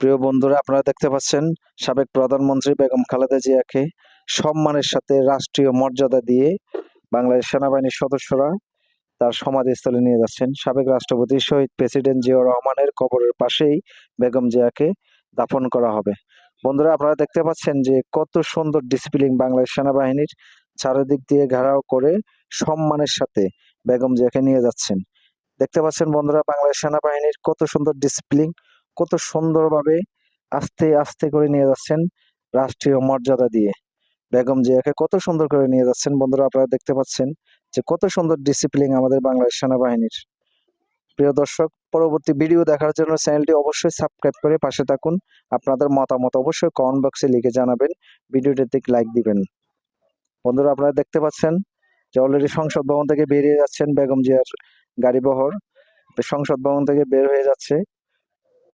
প্রিয় বন্ধুরা, আপনারা দেখতে পাচ্ছেন সাবেক প্রধানমন্ত্রী বেগম খালেদা জিয়াকে সম্মানের সাথে রাষ্ট্রীয় মর্যাদা দিয়ে বাংলাদেশ সেনাবাহিনীর সদস্যরা তার সমাধিস্থলে নিয়ে যাচ্ছেন। সাবেক রাষ্ট্রপতি শহীদ প্রেসিডেন্ট জিয়াউর রহমানের কবরের পাশেই বেগম জিয়াকে দাফন করা হবে। বন্ধুরা, আপনারা দেখতে পাচ্ছেন যে কত সুন্দর ডিসিপ্লিন বাংলাদেশ সেনাবাহিনীর চারিদিক দিয়ে ঘেরাও করে সম্মানের সাথে বেগম জিয়াকে নিয়ে যাচ্ছেন। দেখতে পাচ্ছেন বন্ধুরা, বাংলাদেশ সেনাবাহিনীর কত সুন্দর ডিসিপ্লিন কত সুন্দরভাবে আস্তে আস্তে করে নিয়ে যাচ্ছেন রাষ্ট্রীয় মর্যাদা দিয়ে। বেগম জিয়াকে কত সুন্দর করে নিয়ে যাচ্ছেন। বন্ধুরা, আপনারা দেখতে পাচ্ছেন যে কত সুন্দর ডিসিপ্লিন আমাদের বাংলাদেশ সেনাবাহিনীর। প্রিয় দর্শক, পরবর্তী ভিডিও দেখার জন্য চ্যানেলটি অবশ্যই সাবস্ক্রাইব করে পাশে থাকুন। আপনাদের মতামত অবশ্যই কমেন্ট বক্সে লিখে জানাবেন। ভিডিওটিতে লাইক দিবেন। বন্ধুরা, আপনারা দেখতে পাচ্ছেন যে অলরেডি সংসদ ভবন থেকে বেরিয়ে যাচ্ছেন বেগম জিয়ার গাড়ি বহর সংসদ ভবন থেকে বের হয়ে যাচ্ছে।